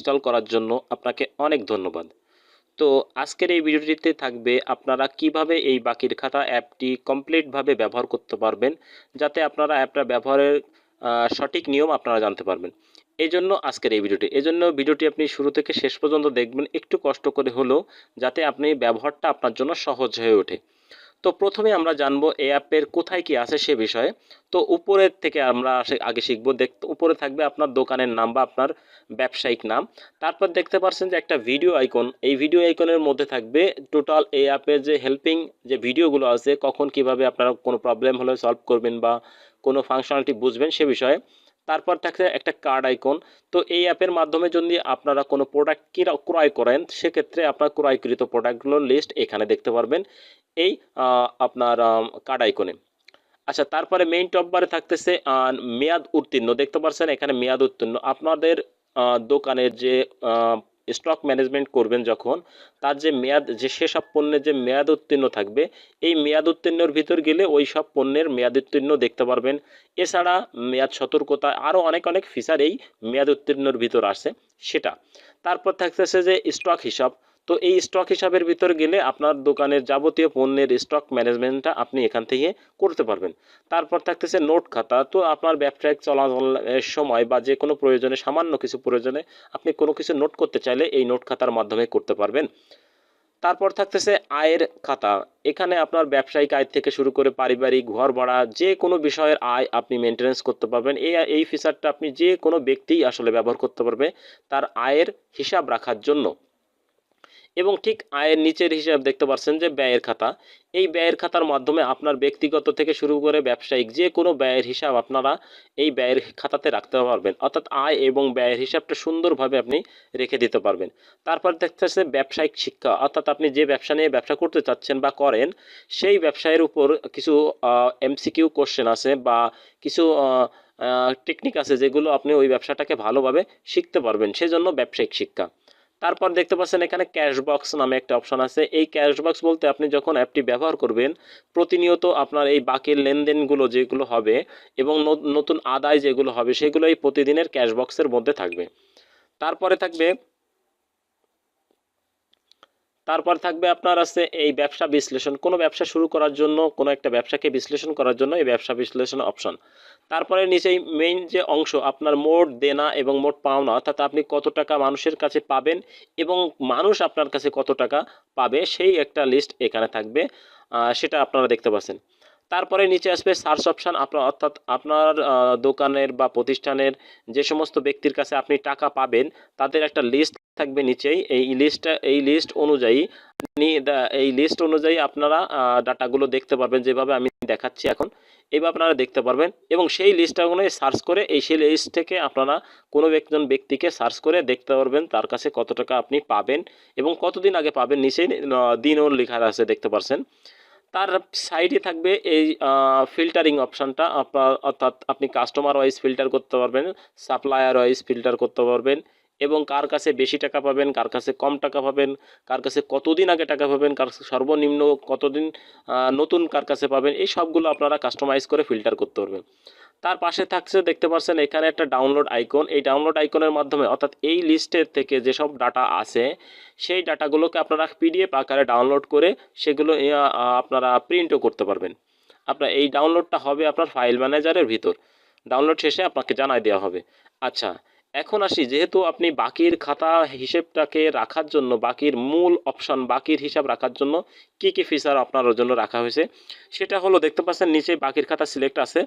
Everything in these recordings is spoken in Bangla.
ইনস্টল করার জন্য আপনাকে অনেক ধন্যবাদ। তো আজকের এই ভিডিওটিতে থাকবে আপনারা কীভাবে এই বাকির খাতা অ্যাপটি কমপ্লিটভাবে ব্যবহার করতে পারবেন, যাতে আপনারা অ্যাপটা ব্যবহারের সঠিক নিয়ম আপনারা জানতে পারবেন। এই জন্য আজকের এই ভিডিওটি। এই জন্য ভিডিওটি আপনি শুরু থেকে শেষ পর্যন্ত দেখবেন, একটু কষ্ট করে হলেও যাতে আপনি ব্যবহারটা আপনার জন্য সহজ হয়ে ওঠে। তো প্রথমে আমরা জানব এই অ্যাপের কোথায় কি আছে সে বিষয়ে। তো উপরের থেকে আমরা আগে শিখব, দেখ, উপরে থাকবে আপনার দোকানের নাম বা আপনার ব্যবসায়িক নাম। তারপর দেখতে পাচ্ছেন যে একটা ভিডিও আইকন, এই ভিডিও আইকনের মধ্যে থাকবে টোটাল এই অ্যাপের যে হেল্পিং যে ভিডিওগুলো আছে, কখন কীভাবে আপনারা কোনো প্রবলেম হলে সলভ করবেন বা কোনো ফাংশনালিটি বুঝবেন সে বিষয়ে। তারপর থাকছে একটা কার্ড আইকন তো এই অ্যাপের মাধ্যমে যদি আপনারা কোনো প্রোডাক্ট ক্রয় করেন, সেক্ষেত্রে আপনার ক্রয়কৃত প্রোডাক্টগুলোর লিস্ট এখানে দেখতে পারবেন এই আপনার কার্ড আইকনে আচ্ছা তারপরে মেইন টপ বারে থাকতেছে মেয়াদ উত্তীর্ণ। দেখতে পাচ্ছেন এখানে মেয়াদ উত্তীর্ণ। আপনাদের দোকানের যে স্টক ম্যানেজমেন্ট করবেন যখন, তার যে মেয়াদ, যে সেসব পণ্যের যে মেয়াদ উত্তীর্ণ থাকবে, এই মেয়াদ উত্তীর্ণর ভিতর গেলে ওই সব পণ্যের মেয়াদ উত্তীর্ণ দেখতে পারবেন। এছাড়া মেয়াদ সতর্কতা আরও অনেক অনেক ফিচার এই মেয়াদ উত্তীর্ণর ভিতর আসে, সেটা। তারপর থাকতেছে যে স্টক হিসাব। তো এই স্টক হিসাবের ভিতর গেলে আপনার দোকানের যাবতীয় পণ্যের স্টক ম্যানেজমেন্টটা আপনি এখান থেকে করতে পারবেন। তারপর থাকতেছে নোট খাতা। তো আপনার ব্যবসায়িক চলাচলের সময় বা যে কোনো প্রয়োজনে, সামান্য কিছু প্রয়োজনে আপনি কোনো কিছু নোট করতে চাইলে এই নোট খাতার মাধ্যমে করতে পারবেন। তারপর থাকতেছে আয়ের খাতা। এখানে আপনার ব্যবসায়িক আয় থেকে শুরু করে পারিবারিক ঘর ভাড়া যে কোনো বিষয়ের আয় আপনি মেনটেনেন্স করতে পারবেন। এই এই ফিচারটা আপনি যে কোনো ব্যক্তিই আসলে ব্যবহার করতে পারবে তার আয়ের হিসাব রাখার জন্য। এবং ঠিক আয়ের নিচের হিসাব দেখতে পাচ্ছেন যে ব্যয়ের খাতা। এই ব্যয়ের খাতার মাধ্যমে আপনার ব্যক্তিগত থেকে শুরু করে ব্যবসায়িক যে কোনো ব্যয়ের হিসাব আপনারা এই ব্যয়ের খাতাতে রাখতে পারবেন। অর্থাৎ আয় এবং ব্যয়ের হিসাবটা সুন্দরভাবে আপনি রেখে দিতে পারবেন। তারপর দেখতেছে ব্যবসায়িক শিক্ষা। অর্থাৎ আপনি যে ব্যবসা নিয়ে ব্যবসা করতে চাচ্ছেন বা করেন, সেই ব্যবসায়ের উপর কিছু এমসিকিউ কোশ্চেন আছে বা কিছু টেকনিক আছে যেগুলো আপনি ওই ব্যবসাটাকে ভালোভাবে শিখতে পারবেন। সেজন্য ব্যবসায়িক শিক্ষা। তারপর দেখতে পাচ্ছেন এখানে ক্যাশ বক্স নামে একটা অপশন আছে। এই ক্যাশ বক্স বলতে আপনি যখন অ্যাপটি ব্যবহার করবেন, প্রতিনিয়ত আপনার এই বাকির লেনদেনগুলো যেগুলো হবে এবং নতুন আদায় যেগুলো হবে সেগুলো এই প্রতিদিনের ক্যাশ বক্সের মধ্যে থাকবে। তারপরে থাকবে, তারপর থাকবে আপনার আছে এই ব্যবসা বিশ্লেষণ। কোনো ব্যবসা শুরু করার জন্য, কোনো একটা ব্যবসাকে বিশ্লেষণ করার জন্য এই ব্যবসা বিশ্লেষণ অপশন। তারপরে নিচেই মেইন যে অংশ, আপনার মোট দেনা এবং মোট পাওনা অর্থাৎ আপনি কত টাকা মানুষের কাছে পাবেন এবং মানুষ আপনার কাছে কত টাকা পাবে, সেই একটা লিস্ট এখানে থাকবে সেটা আপনারা দেখতে পাচ্ছেন। তারপরে নিচে আসবে সার্চ অপশান আপনার, অর্থাৎ আপনার দোকানের বা প্রতিষ্ঠানের যে সমস্ত ব্যক্তির কাছে আপনি টাকা পাবেন, তাদের একটা লিস্ট থাকবে নিচেই। এই লিস্টটা এই লিস্ট অনুযায়ী এই লিস্ট অনুযায়ী আপনারা ডাটাগুলো দেখতে পারবেন, যেভাবে আমি দেখাচ্ছি এখন। এইভাবে আপনারা দেখতে পারবেন এবং সেই লিস্টটাগুলো সার্চ করে এই সেই লিস্ট থেকে আপনারা কোনো একজন ব্যক্তিকে সার্চ করে দেখতে পারবেন তার কাছে কত টাকা আপনি পাবেন এবং কতদিন আগে পাবেন নিচেই দিনও লেখা আছে দেখতে পারছেন। তার সাইডে থাকবে এই ফিল্টারিং অপশানটা আপনার অর্থাৎ আপনি কাস্টমার ওয়াইজ ফিল্টার করতে পারবেন সাপ্লায়ার ওয়াইজ ফিল্টার করতে পারবেন এবং কার কাছে বেশি টাকা পাবেন, কার কাছে কম টাকা পাবেন, কার কাছে কতদিন আগে টাকা পাবেন, কার সর্বনিম্ন কতদিন নতুন কার কাছে পাবেন, এই সবগুলো আপনারা কাস্টমাইজ করে ফিল্টার করতে পারবেন। তার পাশে থাকছে, দেখতে পাচ্ছেন এখানে একটা ডাউনলোড আইকন এই ডাউনলোড আইকনের মাধ্যমে, অর্থাৎ এই লিস্টের থেকে যেসব ডাটা আছে, সেই ডাটাগুলোকে আপনারা পিডিএফ আকারে ডাউনলোড করে সেগুলো আপনারা প্রিন্টও করতে পারবেন। আপনার, এই ডাউনলোডটা হবে আপনার ফাইল ম্যানেজারের ভিতর। ডাউনলোড শেষে আপনাকে জানাই দেওয়া হবে। আচ্ছা এখন আসি, যেহেতু আপনি বাকির খাতা হিসেবটাকে রাখার জন্য, বাকির মূল অপশন বাকির হিসাব রাখার জন্য কি কি ফিচার আপনার জন্য রাখা হয়েছে, সেটা হলো দেখতে পাচ্ছেন নিচে বাকির খাতা সিলেক্ট আছে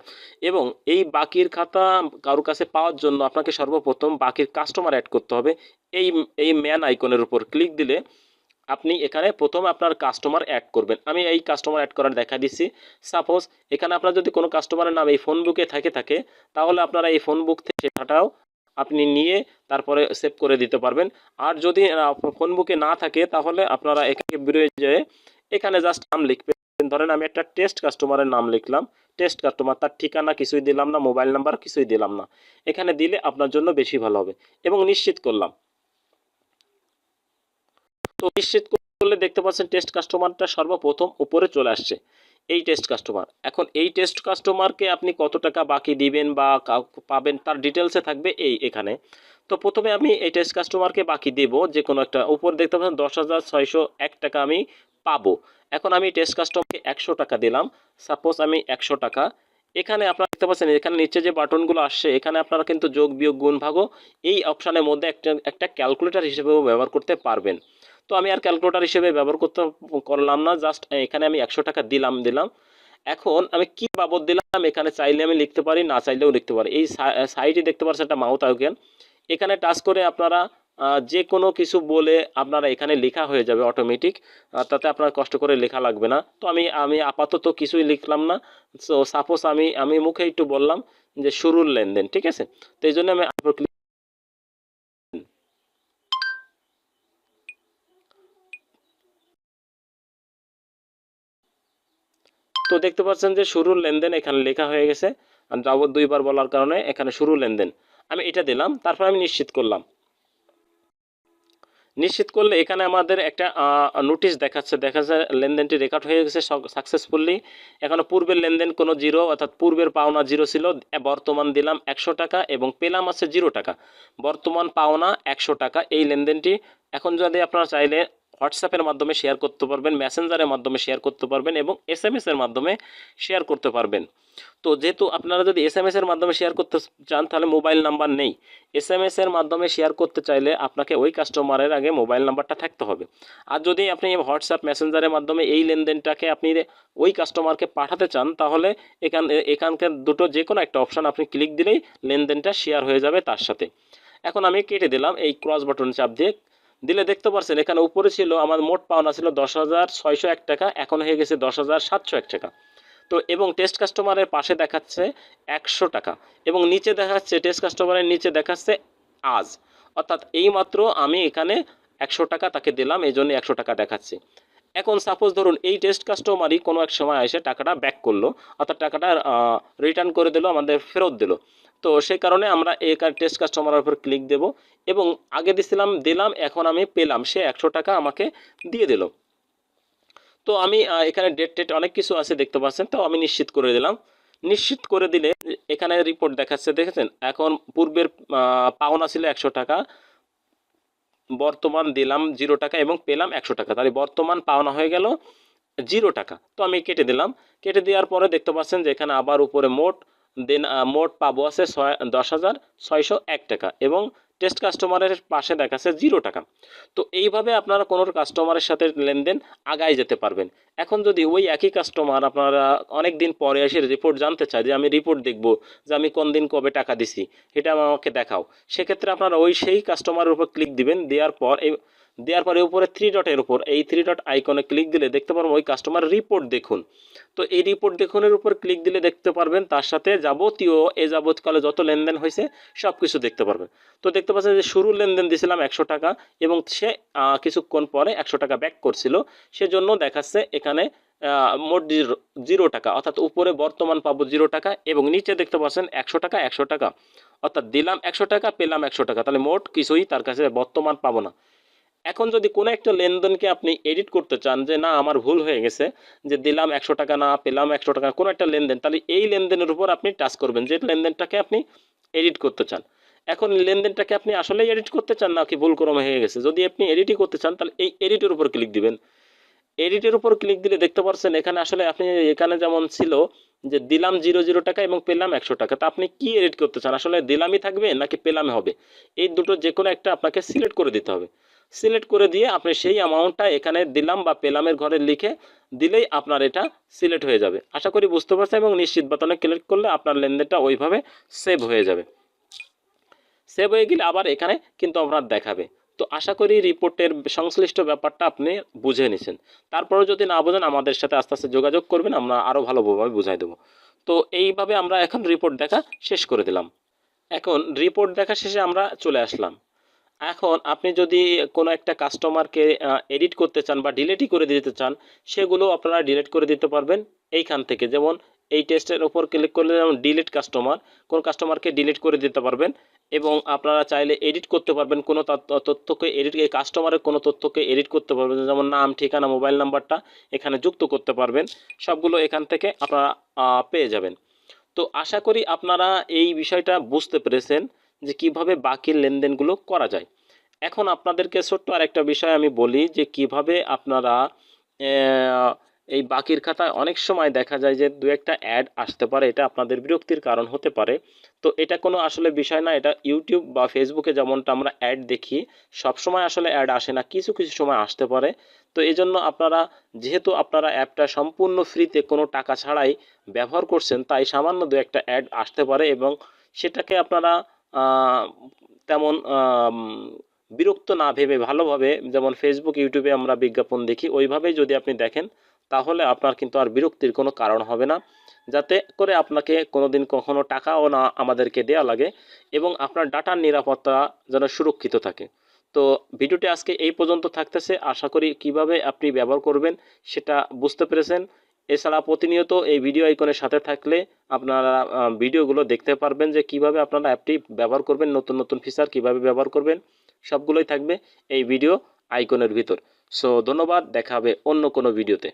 এবং এই বাকির খাতা কারোর কাছে পাওয়ার জন্য আপনাকে সর্বপ্রথম বাকির কাস্টমার অ্যাড করতে হবে। এই এই ম্যান আইকনের উপর ক্লিক দিলে আপনি এখানে প্রথম আপনার কাস্টমার অ্যাড করবেন। আমি এই কাস্টমার অ্যাড করার দেখা দিচ্ছি। সাপোজ এখানে আপনার যদি কোনো কাস্টমারের নাম এই ফোন বুকে থাকে থাকে, তাহলে আপনারা এই ফোন বুক থেকে সেটাও আপনি নিয়ে তারপরে সেভ করে দিতে পারবেন। আর যদি ফোন বুকে না থাকে, তাহলে আপনারা এখানে বেরোয় যেয়ে এখানে জাস্ট নাম লিখবেন। ধরেন আমি একটা টেস্ট কাস্টমারের নাম লিখলাম। টেস্ট কাস্টমার তার ঠিকানা কিছুই দিলাম না মোবাইল নাম্বার কিছুই দিলাম না। এখানে দিলে আপনার জন্য বেশি ভালো হবে। এবং নিশ্চিত করলাম। তো নিশ্চিত করলে দেখতে পাচ্ছেন টেস্ট কাস্টমারটা সর্বপ্রথম উপরে চলে আসছে। এই টেস্ট কাস্টমার এখন এই টেস্ট কাস্টমারকে আপনি কত টাকা বাকি দিবেন বা পাবেন তার ডিটেলসে থাকবে এই এখানে। তো প্রথমে আমি এই টেস্ট কাস্টমারকে বাকি দেব, যে কোনো একটা উপর দেখতে পাচ্ছেন দশ হাজার ছয়শো এক টাকা আমি পাবো। এখন আমি টেস্ট কাস্টমারকে একশো টাকা দিলাম সাপোজ আমি একশো টাকা। এখানে আপনারা দেখতে পাচ্ছেন, এখানে নিচে যে বাটনগুলো আসছে, এখানে আপনারা কিন্তু যোগ বিয়োগ, গুণ ভাগও এই অপশানের মধ্যে একটা একটা ক্যালকুলেটর হিসেবেও ব্যবহার করতে পারবেন। তো আমি আর ক্যালকুলেটর হিসেবে ব্যবহার করতে করলাম না জাস্ট এখানে আমি একশো টাকা দিলাম দিলাম। এখন আমি কি বাবদ দিলাম, এখানে চাইলে আমি লিখতে পারি, না চাইলেও লিখতে পারি। এই সাইটে দেখতে পাচ্ছেন একটা মাউথ আইকন এখানে টাচ করে আপনারা যে কোনো কিছু বলে আপনারা এখানে লেখা হয়ে যাবে অটোমেটিক তাতে আপনার কষ্ট করে লেখা লাগবে না। তো আমি আমি আপাতত কিছুই লিখলাম না। সো সাপোজ আমি আমি মুখে একটু বললাম যে শুরুর লেনদেন, ঠিক আছে? তো এই জন্য আমি তো দেখতে পাচ্ছেন যে শুরুর লেনদেন এখানে লেখা হয়ে গেছে যাবত দুইবার বলার কারণে এখানে শুরু লেনদেন। আমি এটা দিলাম, তারপর আমি নিশ্চিত করলাম। নিশ্চিত করলে এখানে আমাদের একটা নোটিশ দেখাচ্ছে দেখা যায় লেনদেনটি রেকর্ড হয়ে গেছে সাকসেসফুলি এখানে পূর্বের লেনদেন কোনো জিরো অর্থাৎ পূর্বের পাওনা জিরো ছিল বর্তমান দিলাম একশো টাকা এবং পেলাম আছে জিরো টাকা। বর্তমান পাওনা একশো টাকা, এই লেনদেনটি। এখন যদি আপনারা চাইলে হোয়াটসঅ্যাপের মাধ্যমে শেয়ার করতে পারবেন মেসেঞ্জারের মাধ্যমে শেয়ার করতে পারবেন এবং এস এম এর মাধ্যমে শেয়ার করতে পারবেন। তো যেহেতু আপনারা যদি এস এম এর মাধ্যমে শেয়ার করতে চান, তাহলে মোবাইল নাম্বার নেই। এস এম এর মাধ্যমে শেয়ার করতে চাইলে আপনাকে ওই কাস্টমারের আগে মোবাইল নাম্বারটা থাকতে হবে। আর যদি আপনি হোয়াটসঅ্যাপ মেসেঞ্জারের মাধ্যমে এই লেনদেনটাকে আপনি ওই কাস্টমারকে পাঠাতে চান, তাহলে এখান, এখানকার দুটো যে কোনো একটা অপশান আপনি ক্লিক দিলেই লেনদেনটা শেয়ার হয়ে যাবে তার সাথে। এখন আমি কেটে দিলাম এই ক্রস বাটন চাপ দিয়ে। দিলে দেখতে পারছেন, এখানে উপরে ছিল আমার মোট পাওনা ছিল দশ হাজার ছয়শো এক টাকা, এখন হয়ে গেছে দশ হাজার সাতশো এক টাকা। তো এবং টেস্ট কাস্টমারের পাশে দেখাচ্ছে একশো টাকা এবং নিচে দেখাচ্ছে টেস্ট কাস্টমারের নিচে দেখাচ্ছে আজ। অর্থাৎ এইমাত্র আমি এখানে একশো টাকা তাকে দিলাম, এই জন্য একশো টাকা দেখাচ্ছে। এখন সাপোজ ধরুন, এই টেস্ট কাস্টমারই কোনো এক সময় এসে টাকাটা ব্যাক করল, অর্থাৎ টাকাটা রিটার্ন করে দিল, আমাদের ফেরত দিল। তো সেই কারণে আমরা এই টেস্ট কাস্টমারের উপর ক্লিক দেব এবং আগে দিছিলাম, দিলাম, এখন আমি পেলাম। সে একশো টাকা আমাকে দিয়ে দিল। তো আমি এখানে ডেট টেট অনেক কিছু আছে দেখতে পাচ্ছেন। তো আমি নিশ্চিত করে দিলাম। নিশ্চিত করে দিলে এখানে রিপোর্ট দেখাচ্ছে, দেখেছেন? এখন পূর্বের পাওনা ছিল একশো টাকা। বর্তমান দিলাম জিরো টাকা এবং পেলাম একশো টাকা। তাহলে বর্তমান পাওনা হয়ে গেল জিরো টাকা। তো আমি কেটে দিলাম। কেটে দেওয়ার পরে দেখতে পাচ্ছেন যে এখানে আবার উপরে মোট দেন মোট পাবো আছে ছয়, দশ হাজার ছয়শো এক টাকা এবং টেস্ট কাস্টমারের পাশে দেখাচ্ছে জিরো টাকা। তো এইভাবে আপনারা কোনো কাস্টমারের সাথে লেনদেন আগায় যেতে পারবেন। এখন যদি ওই একই কাস্টমার আপনারা অনেক দিন পরে এসে রিপোর্ট জানতে চায় যে আমি রিপোর্ট দেখব যে আমি কোন দিন কবে টাকা দিছি, এটা আমাকে দেখাও। সেক্ষেত্রে আপনারা ওই সেই কাস্টমারের উপর ক্লিক দিবেন, দেওয়ার পর এই দেওয়ার পরে উপরে থ্রি ডটের উপর এই থ্রি ডট আইকনে ক্লিক দিলে দেখতে পারবেন ওই কাস্টমার রিপোর্ট দেখুন। তো এই রিপোর্ট দেখুনের উপর ক্লিক দিলে দেখতে পারবেন, তার সাথে যাবতীয় এ যাবৎকালে যত লেনদেন হয়েছে সব কিছু দেখতে পারবেন তো দেখতে পাচ্ছেন যে শুরু লেনদেন দিয়েছিলাম একশো টাকা এবং সে কিছুক্ষণ পরে একশো টাকা ব্যাক করছিল। সেজন্য দেখাচ্ছে এখানে মোট জিরো জিরো টাকা, অর্থাৎ উপরে বর্তমান পাবো জিরো টাকা এবং নিচে দেখতে পাচ্ছেন একশো টাকা একশো টাকা। অর্থাৎ দিলাম একশো টাকা, পেলাম একশো টাকা, তাহলে মোট কিছুই তার কাছে বর্তমান পাবো না। এখন যদি কোনো একটা লেনদেনকে আপনি এডিট করতে চান যে, না, আমার ভুল হয়ে গেছে, যে দিলাম একশো টাকা, না, পেলাম একশো টাকা, কোনো একটা লেনদেন, তাহলে এই লেনদেনের উপর আপনি টাচ করবেন যে লেনদেনটাকে আপনি এডিট করতে চান। এখন লেনদেনটাকে আপনি আসলেই এডিট করতে চান নাকি ভুল ক্রমে হয়ে গেছে? যদি আপনি এডিটই করতে চান, তাহলে এই এডিটের উপর ক্লিক দিবেন। এডিটের উপর ক্লিক দিলে দেখতে পাচ্ছেন এখানে আসলে আপনি এখানে যেমন ছিল যে, দিলাম জিরো জিরো টাকা এবং পেলাম একশো টাকা। তা আপনি কি এডিট করতে চান? আসলে দিলামই থাকবে নাকি পেলামে হবে? এই দুটো যে কোনো একটা আপনাকে সিলেক্ট করে দিতে হবে। সিলেক্ট করে দিয়ে আপনি সেই অ্যামাউন্টটা এখানে দিলাম বা পেলামের ঘরে লিখে দিলেই আপনার এটা সিলেক্ট হয়ে যাবে। আশা করি বুঝতে পারছেন এবং নিশ্চিত বাতনে ক্লিক করলে আপনার লেনদেনটা ওইভাবে সেভ হয়ে যাবে। সেভ হয়ে গেলে আবার এখানে কিন্তু আপনার দেখাবে। তো আশা করি রিপোর্টের সংশ্লিষ্ট ব্যাপারটা আপনি বুঝে নিছেন। তারপরেও যদি না বোঝেন, আমাদের সাথে আস্তে আস্তে যোগাযোগ করবেন, আমরা আরও ভালোভাবে বুঝাই দেবো। তো এইভাবে আমরা এখন রিপোর্ট দেখা শেষ করে দিলাম। এখন রিপোর্ট দেখা শেষে আমরা চলে আসলাম। এখন আপনি যদি কোনো একটা কাস্টমারকে এডিট করতে চান বা ডিলেটই করে দিতে চান, সেগুলো আপনারা ডিলিট করে দিতে পারবেন এইখান থেকে। যেমন এই টেস্টের ওপর ক্লিক করলে যেমন ডিলিট কাস্টমার কোন কাস্টমারকে ডিলিট করে দিতে পারবেন এবং আপনারা চাইলে এডিট করতে পারবেন কোনো তথ্যকে এডিট এই কাস্টমারের কোনো তথ্যকে এডিট করতে পারবেন। যেমন নাম, ঠিকানা মোবাইল নাম্বারটা এখানে যুক্ত করতে পারবেন। সবগুলো এখান থেকে আপনারা পেয়ে যাবেন। তো আশা করি আপনারা এই বিষয়টা বুঝতে পেরেছেন যে কীভাবে বাকির লেনদেনগুলো করা যায়। এখন আপনাদেরকে ছোট্ট আরেকটা বিষয় আমি বলি যে কীভাবে আপনারা এই বাকির খাতায় অনেক সময় দেখা যায় যে দু একটা অ্যাড আসতে পারে, এটা আপনাদের বিরক্তির কারণ হতে পারে। তো এটা কোনো আসলে বিষয় না, এটা ইউটিউব বা ফেসবুকে যেমনটা আমরা অ্যাড দেখি সব সময় আসলে অ্যাড আসে না, কিছু কিছু সময় আসতে পারে। তো এই জন্য আপনারা, যেহেতু আপনারা অ্যাপটা সম্পূর্ণ ফ্রিতে কোনো টাকা ছাড়াই ব্যবহার করছেন, তাই সামান্য দু একটা অ্যাড আসতে পারে এবং সেটাকে আপনারা তেমন বিরক্ত না ভেবে ভালোভাবে যেমন ফেসবুক ইউটিউবে আমরা বিজ্ঞাপন দেখি, ওইভাবেই যদি আপনি দেখেন, তাহলে আপনার কিন্তু আর বিরক্তির কোনো কারণ হবে না। যাতে করে আপনাকে কোনো দিন কখনো টাকাও না আমাদেরকে দেওয়া লাগে এবং আপনার ডাটার নিরাপত্তা যেন সুরক্ষিত থাকে। তো ভিডিওটি আজকে এই পর্যন্ত থাকতেছে। আশা করি কীভাবে আপনি ব্যবহার করবেন সেটা বুঝতে পেরেছেন। এছাড়া প্রতিনিয়ত এই ভিডিও আইকনের সাথে থাকলে আপনারা ভিডিওগুলো দেখতে পারবেন যে কীভাবে আপনারা অ্যাপটি ব্যবহার করবেন, নতুন নতুন ফিচার কীভাবে ব্যবহার করবেন। সবগুলোই থাকবে এই ভিডিও আইকনের ভিতর। সো ধন্যবাদ দেখা হবে অন্য কোনো ভিডিওতে